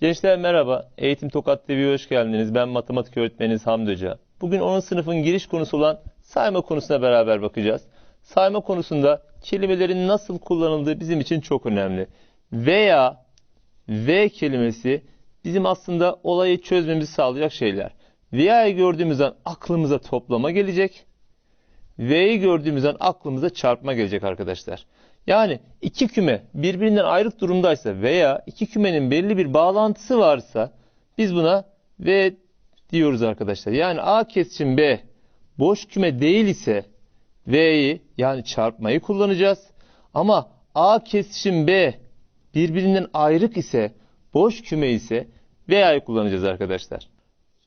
Gençler merhaba. Eğitim Tokat TV'ye hoş geldiniz. Ben matematik öğretmeniniz Hamdi Hoca. Bugün 10. sınıfın giriş konusu olan sayma konusuna beraber bakacağız. Sayma konusunda kelimelerin nasıl kullanıldığı bizim için çok önemli. Veya ve kelimesi bizim aslında olayı çözmemizi sağlayacak şeyler. Veya'yı gördüğümüz an aklımıza toplama gelecek. V'yi gördüğümüz an aklımıza çarpma gelecek arkadaşlar. Yani iki küme birbirinden ayrık durumdaysa veya iki kümenin belli bir bağlantısı varsa biz buna V diyoruz arkadaşlar. Yani A kesişim B boş küme değil ise V'yi yani çarpmayı kullanacağız. Ama A kesişim B birbirinden ayrık ise boş küme ise V'yi kullanacağız arkadaşlar.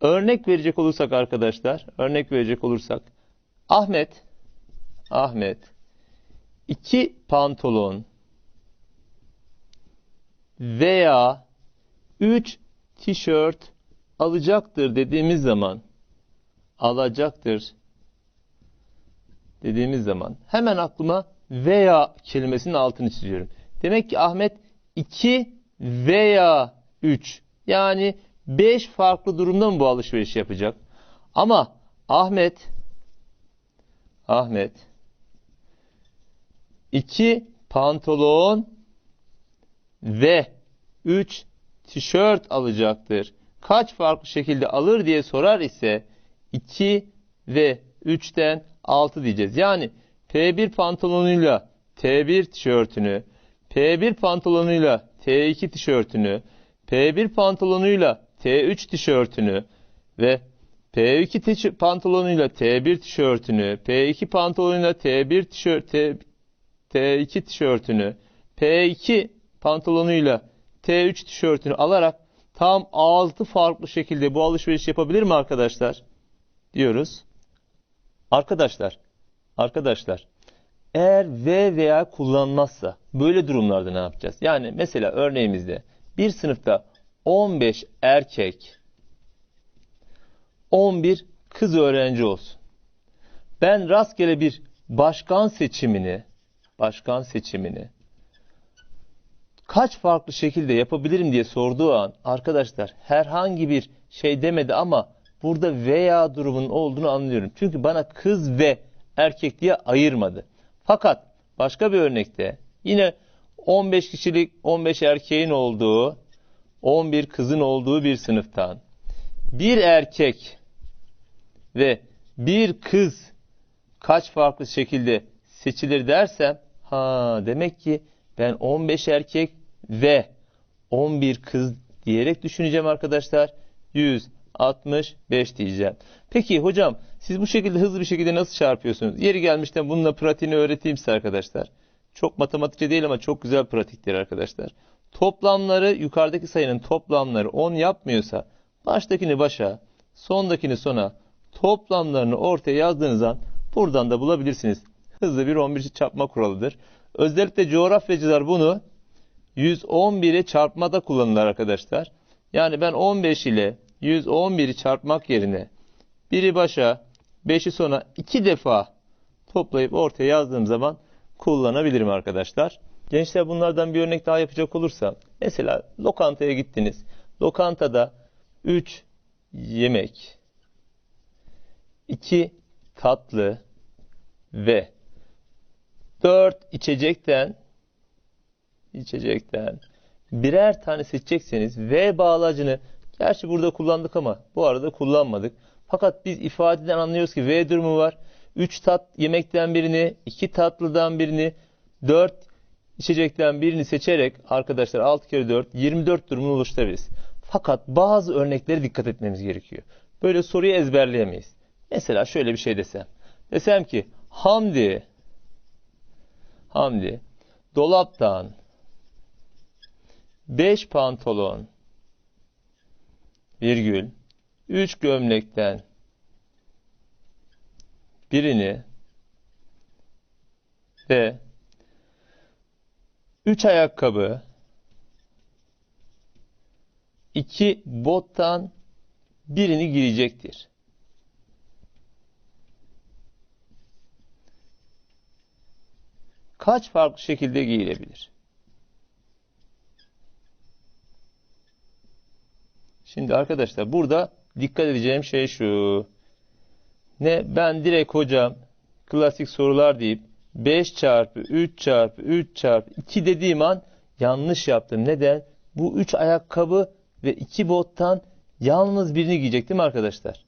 Örnek verecek olursak arkadaşlar, örnek verecek olursak Ahmet Ahmet iki pantolon veya üç tişört alacaktır dediğimiz zaman alacaktır dediğimiz zaman hemen aklıma veya kelimesinin altını çiziyorum. Demek ki Ahmet 2 veya 3 yani 5 farklı durumda mı bu alışveriş yapacak? Ama Ahmet Ahmet 2 pantolon ve 3 tişört alacaktır. Kaç farklı şekilde alır diye sorar ise 2 ve 3'ten 6 diyeceğiz. Yani P1 pantolonuyla T1 tişörtünü, P1 pantolonuyla T2 tişörtünü, P1 pantolonuyla T3 tişörtünü ve P2 tiş- pantolonuyla T1 tişörtünü, P2 pantolonuyla T1 tişört, T, T2 tişörtünü, P2 pantolonuyla T3 tişörtünü alarak tam 6 farklı şekilde bu alışveriş yapabilir mi arkadaşlar? Diyoruz. Arkadaşlar, arkadaşlar eğer V veya kullanmazsa böyle durumlarda ne yapacağız? Yani mesela örneğimizde bir sınıfta 15 erkek 11 kız öğrenci olsun. Ben rastgele bir başkan seçimini başkan seçimini kaç farklı şekilde yapabilirim diye sorduğu an arkadaşlar herhangi bir şey demedi ama burada veya durumunun olduğunu anlıyorum. Çünkü bana kız ve erkek diye ayırmadı. Fakat başka bir örnekte yine 15 kişilik 15 erkeğin olduğu 11 kızın olduğu bir sınıftan bir erkek ve bir kız kaç farklı şekilde seçilir dersem ha demek ki ben 15 erkek ve 11 kız diyerek düşüneceğim arkadaşlar. 165 diyeceğim. Peki hocam siz bu şekilde hızlı bir şekilde nasıl çarpıyorsunuz? Yeri gelmişten bununla pratiğini öğreteyim size arkadaşlar. Çok matematikçe değil ama çok güzel pratiktir arkadaşlar. Toplamları yukarıdaki sayının toplamları 10 yapmıyorsa baştakini başa, sondakini sona, toplamlarını ortaya yazdığınız an buradan da bulabilirsiniz. Hızlı bir 11 çarpma kuralıdır. Özellikle coğrafyacılar bunu 111'e çarpmada kullanırlar arkadaşlar. Yani ben 15 ile 111'i çarpmak yerine biri başa, 5'i sona iki defa toplayıp ortaya yazdığım zaman kullanabilirim arkadaşlar. Gençler bunlardan bir örnek daha yapacak olursam mesela lokantaya gittiniz. Lokantada 3 yemek, 2 tatlı ve 4 içecekten içecekten birer tane seçecekseniz V bağlacını gerçi burada kullandık ama bu arada kullanmadık. Fakat biz ifadeden anlıyoruz ki V durumu var. 3 tat yemekten birini, 2 tatlıdan birini, 4 içecekten birini seçerek arkadaşlar 6 kere 4 24 durumunu oluşturabiliriz. Fakat bazı örneklere dikkat etmemiz gerekiyor. Böyle soruyu ezberleyemeyiz. Mesela şöyle bir şey desem. Desem ki Hamdi Hamdi dolaptan 5 pantolon virgül 3 gömlekten birini ve 3 ayakkabı 2 bottan birini girecektir. Kaç farklı şekilde giyilebilir? Şimdi arkadaşlar burada dikkat edeceğim şey şu. Ne ben direkt hocam klasik sorular deyip 5 çarpı 3 çarpı 3 çarpı 2 dediğim an yanlış yaptım. Neden? Bu 3 ayakkabı ve 2 bottan yalnız birini giyecek değil mi arkadaşlar?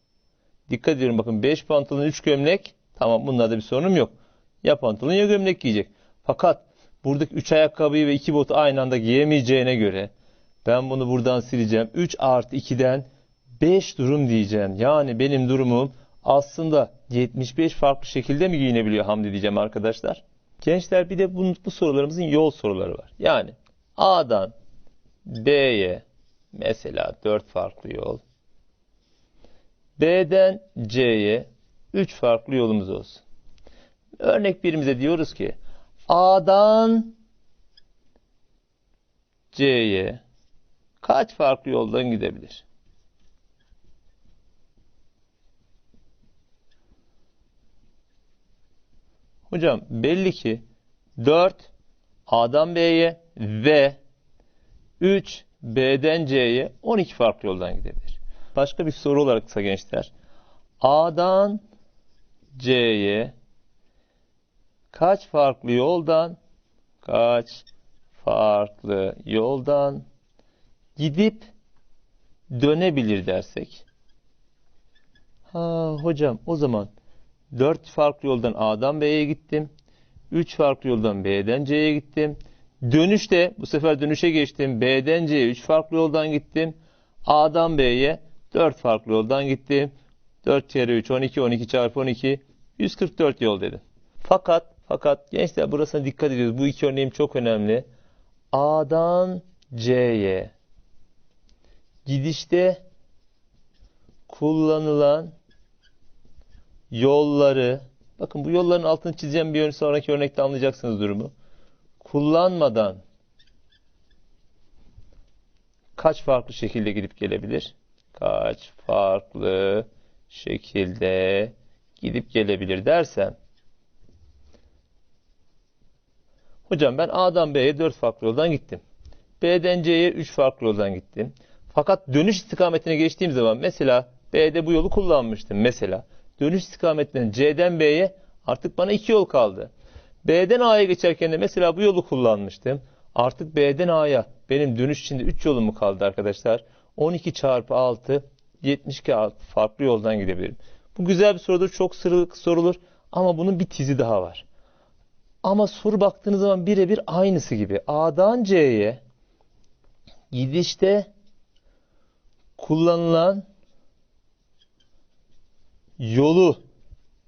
Dikkat ediyorum bakın 5 pantolon 3 gömlek. Tamam bunlarda bir sorunum yok. Ya pantolon ya gömlek giyecek. Fakat buradaki 3 ayakkabıyı ve 2 botu aynı anda giyemeyeceğine göre ben bunu buradan sileceğim. 3 artı 2'den 5 durum diyeceğim. Yani benim durumum aslında 75 farklı şekilde mi giyinebiliyor Hamdi diyeceğim arkadaşlar. Gençler bir de bu, bu sorularımızın yol soruları var. Yani A'dan B'ye mesela 4 farklı yol. B'den C'ye 3 farklı yolumuz olsun. Örnek birimize diyoruz ki A'dan C'ye kaç farklı yoldan gidebilir? Hocam belli ki 4 A'dan B'ye ve 3 B'den C'ye 12 farklı yoldan gidebilir. Başka bir soru olarak kısa gençler. A'dan C'ye kaç farklı yoldan kaç farklı yoldan gidip dönebilir dersek. Ha hocam o zaman 4 farklı yoldan A'dan B'ye gittim. 3 farklı yoldan B'den C'ye gittim. Dönüşte bu sefer dönüşe geçtim. B'den C'ye 3 farklı yoldan gittim. A'dan B'ye 4 farklı yoldan gittim. 4 kere 3 12 12 çarpı 12 144 yol dedim. Fakat fakat gençler burasına dikkat ediyoruz. Bu iki örneğim çok önemli. A'dan C'ye gidişte kullanılan yolları bakın bu yolların altını çizeceğim bir sonraki örnekte anlayacaksınız durumu. Kullanmadan kaç farklı şekilde gidip gelebilir? Kaç farklı şekilde gidip gelebilir dersem Hocam ben A'dan B'ye 4 farklı yoldan gittim. B'den C'ye 3 farklı yoldan gittim. Fakat dönüş istikametine geçtiğim zaman mesela B'de bu yolu kullanmıştım mesela. Dönüş istikametinden C'den B'ye artık bana 2 yol kaldı. B'den A'ya geçerken de mesela bu yolu kullanmıştım. Artık B'den A'ya benim dönüş içinde 3 yolum mu kaldı arkadaşlar? 12 çarpı 6 72 farklı yoldan gidebilirim. Bu güzel bir sorudur. Çok sıralık sorulur. Ama bunun bir tizi daha var. Ama soru baktığınız zaman birebir aynısı gibi. A'dan C'ye gidişte kullanılan yolu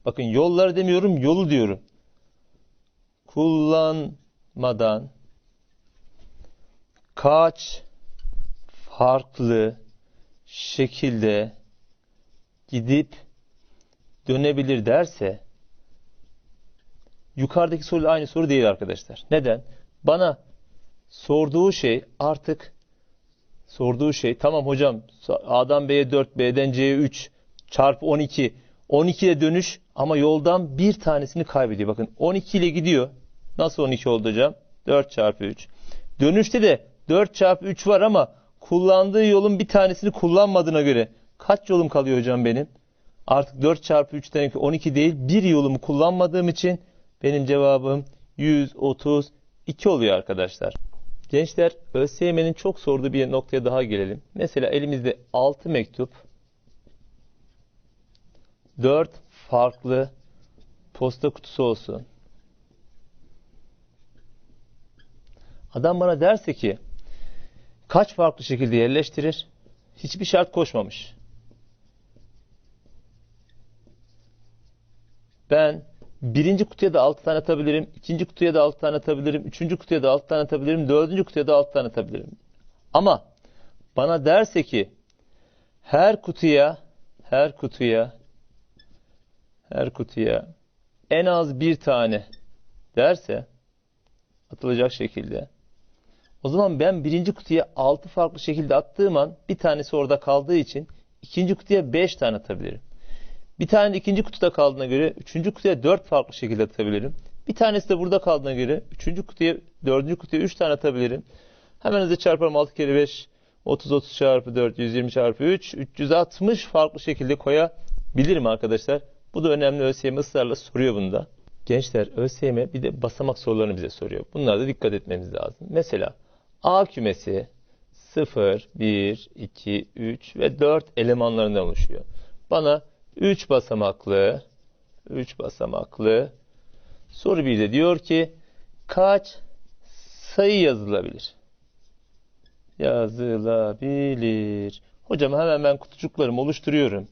bakın yolları demiyorum yolu diyorum. Kullanmadan kaç farklı şekilde gidip dönebilir derse yukarıdaki soruyla aynı soru değil arkadaşlar. Neden? Bana sorduğu şey artık sorduğu şey tamam hocam A'dan B'ye 4, B'den C'ye 3 çarpı 12. 12'ye dönüş ama yoldan bir tanesini kaybediyor. Bakın 12 ile gidiyor. Nasıl 12 oldu hocam? 4 çarpı 3. Dönüşte de 4 çarpı 3 var ama kullandığı yolun bir tanesini kullanmadığına göre kaç yolum kalıyor hocam benim? Artık 4 çarpı 3'ten 12 değil bir yolumu kullanmadığım için benim cevabım 132 oluyor arkadaşlar. Gençler ÖSYM'nin çok sorduğu bir noktaya daha gelelim. Mesela elimizde 6 mektup 4 farklı posta kutusu olsun. Adam bana derse ki kaç farklı şekilde yerleştirir? Hiçbir şart koşmamış. Ben birinci kutuya da 6 tane atabilirim. ikinci kutuya da 6 tane atabilirim. Üçüncü kutuya da 6 tane atabilirim. Dördüncü kutuya da 6 tane atabilirim. Ama bana derse ki her kutuya her kutuya her kutuya en az bir tane derse atılacak şekilde o zaman ben birinci kutuya 6 farklı şekilde attığım an bir tanesi orada kaldığı için ikinci kutuya 5 tane atabilirim. Bir tane ikinci kutuda kaldığına göre üçüncü kutuya dört farklı şekilde atabilirim. Bir tanesi de burada kaldığına göre üçüncü kutuya, dördüncü kutuya üç tane atabilirim. Hemen hızlı çarparım 6 kere 5, 30 30 çarpı 4 120 çarpı 3 360 farklı şekilde koyabilirim arkadaşlar. Bu da önemli ÖSYM ısrarla soruyor bunda. Gençler ÖSYM bir de basamak sorularını bize soruyor. Bunlara da dikkat etmemiz lazım. Mesela A kümesi 0, 1, 2, 3 ve 4 elemanlarından oluşuyor. Bana 3 basamaklı 3 basamaklı soru bir de diyor ki kaç sayı yazılabilir? Yazılabilir. Hocam hemen ben kutucuklarımı oluşturuyorum.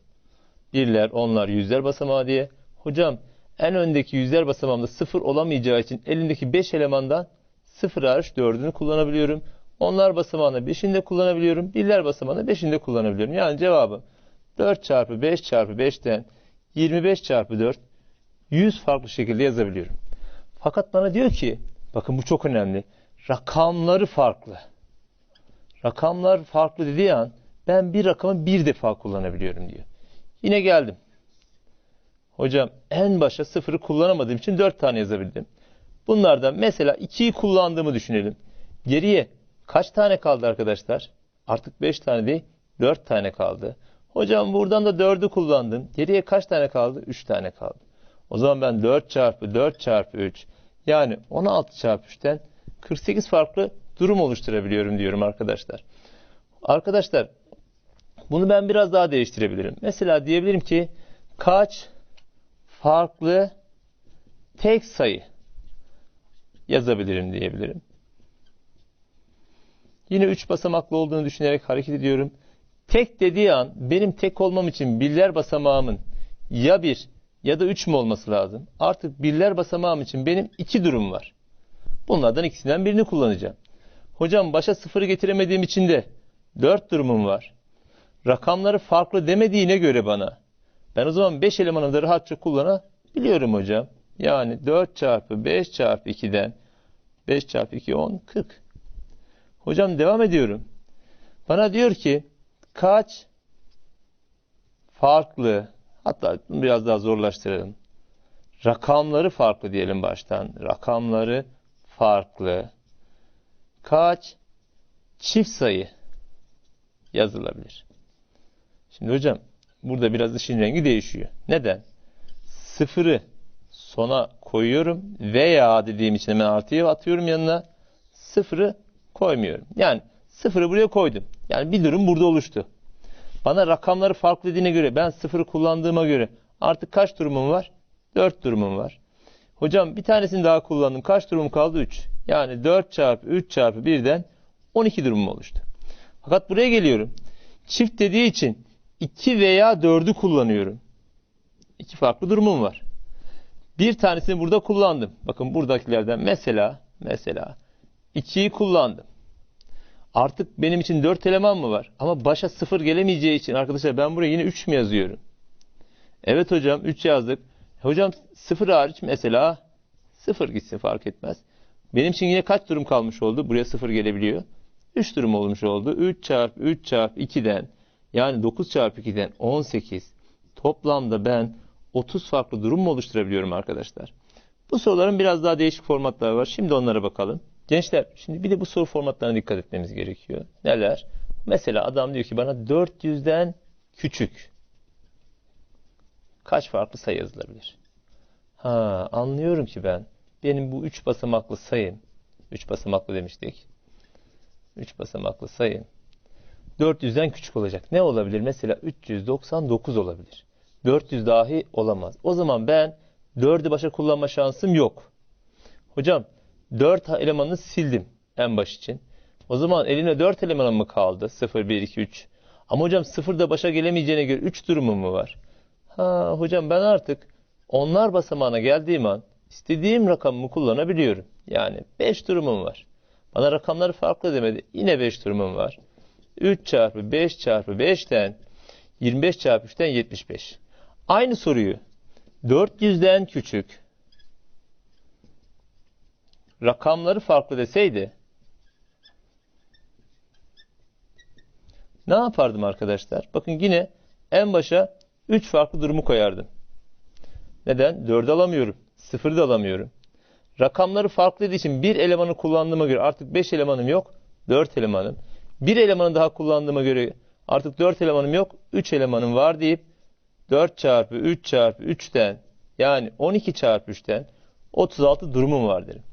Birler, onlar, yüzler basamağı diye. Hocam en öndeki yüzler basamağımda sıfır olamayacağı için elimdeki 5 elemandan sıfır hariç 4'ünü kullanabiliyorum. Onlar basamağında 5'ini de kullanabiliyorum. Birler basamağında 5'ini de kullanabiliyorum. Yani cevabım 4 çarpı 5 çarpı 5'ten 25 çarpı 4 100 farklı şekilde yazabiliyorum. Fakat bana diyor ki bakın bu çok önemli. Rakamları farklı. Rakamlar farklı dediği an ben bir rakamı bir defa kullanabiliyorum diyor. Yine geldim. Hocam en başa sıfırı kullanamadığım için 4 tane yazabildim. Bunlardan mesela 2'yi kullandığımı düşünelim. Geriye kaç tane kaldı arkadaşlar? Artık 5 tane değil 4 tane kaldı. Hocam buradan da 4'ü kullandım. Geriye kaç tane kaldı? 3 tane kaldı. O zaman ben 4 çarpı 4 çarpı 3 yani 16 çarpı 3'ten 48 farklı durum oluşturabiliyorum diyorum arkadaşlar. Arkadaşlar bunu ben biraz daha değiştirebilirim. Mesela diyebilirim ki kaç farklı tek sayı yazabilirim diyebilirim. Yine 3 basamaklı olduğunu düşünerek hareket ediyorum. Tek dediği an benim tek olmam için birler basamağımın ya 1 ya da 3 mü olması lazım? Artık birler basamağım için benim iki durum var. Bunlardan ikisinden birini kullanacağım. Hocam başa sıfırı getiremediğim için de 4 durumum var. Rakamları farklı demediğine göre bana ben o zaman 5 elemanı da rahatça kullanabiliyorum hocam. Yani 4 çarpı 5 çarpı 2'den 5 çarpı 2 10 40. Hocam devam ediyorum. Bana diyor ki kaç farklı hatta biraz daha zorlaştıralım. Rakamları farklı diyelim baştan. Rakamları farklı. Kaç çift sayı yazılabilir? Şimdi hocam burada biraz işin rengi değişiyor. Neden? Sıfırı sona koyuyorum veya dediğim için hemen artıya atıyorum yanına. Sıfırı koymuyorum. Yani sıfırı buraya koydum. Yani bir durum burada oluştu. Bana rakamları farklı dediğine göre ben sıfırı kullandığıma göre artık kaç durumum var? Dört durumum var. Hocam bir tanesini daha kullandım. Kaç durum kaldı? 3. Yani 4 çarpı 3 çarpı 1'den 12 durumum oluştu. Fakat buraya geliyorum. Çift dediği için 2 veya 4'ü kullanıyorum. İki farklı durumum var. Bir tanesini burada kullandım. Bakın buradakilerden mesela mesela 2'yi kullandım. Artık benim için 4 eleman mı var? Ama başa 0 gelemeyeceği için arkadaşlar ben buraya yine 3 mü yazıyorum? Evet hocam 3 yazdık. Hocam 0 hariç mesela 0 gitsin fark etmez. Benim için yine kaç durum kalmış oldu? Buraya 0 gelebiliyor. 3 durum olmuş oldu. 3 çarpı 3 çarpı 2'den yani 9 çarpı 2'den 18. Toplamda ben 30 farklı durum mu oluşturabiliyorum arkadaşlar? Bu soruların biraz daha değişik formatları var. Şimdi onlara bakalım. Gençler şimdi bir de bu soru formatlarına dikkat etmemiz gerekiyor. Neler? Mesela adam diyor ki bana 400'den küçük kaç farklı sayı yazılabilir? Ha anlıyorum ki ben benim bu 3 basamaklı sayım 3 basamaklı demiştik. 3 basamaklı sayım 400'den küçük olacak. Ne olabilir? Mesela 399 olabilir. 400 dahi olamaz. O zaman ben 4'ü başa kullanma şansım yok. Hocam 4 elemanını sildim en baş için. O zaman eline 4 elemanım mı kaldı? 0, 1, 2, 3. Ama hocam 0 da başa gelemeyeceğine göre 3 durumum mu var? Ha hocam ben artık onlar basamağına geldiğim an istediğim rakamımı kullanabiliyorum. Yani 5 durumum var. Bana rakamları farklı demedi. Yine 5 durumum var. 3 çarpı 5 çarpı 5'ten 25 çarpı 3'ten 75. Aynı soruyu 400'den küçük rakamları farklı deseydi ne yapardım arkadaşlar? Bakın yine en başa 3 farklı durumu koyardım. Neden? 4 alamıyorum. 0'ı da alamıyorum. Rakamları farklı için bir elemanı kullandığıma göre artık 5 elemanım yok. 4 elemanım. Bir elemanı daha kullandığıma göre artık 4 elemanım yok 3 elemanım var deyip 4 çarpı 3 çarpı 3'ten yani 12 çarpı 3'ten 36 durumum var derim.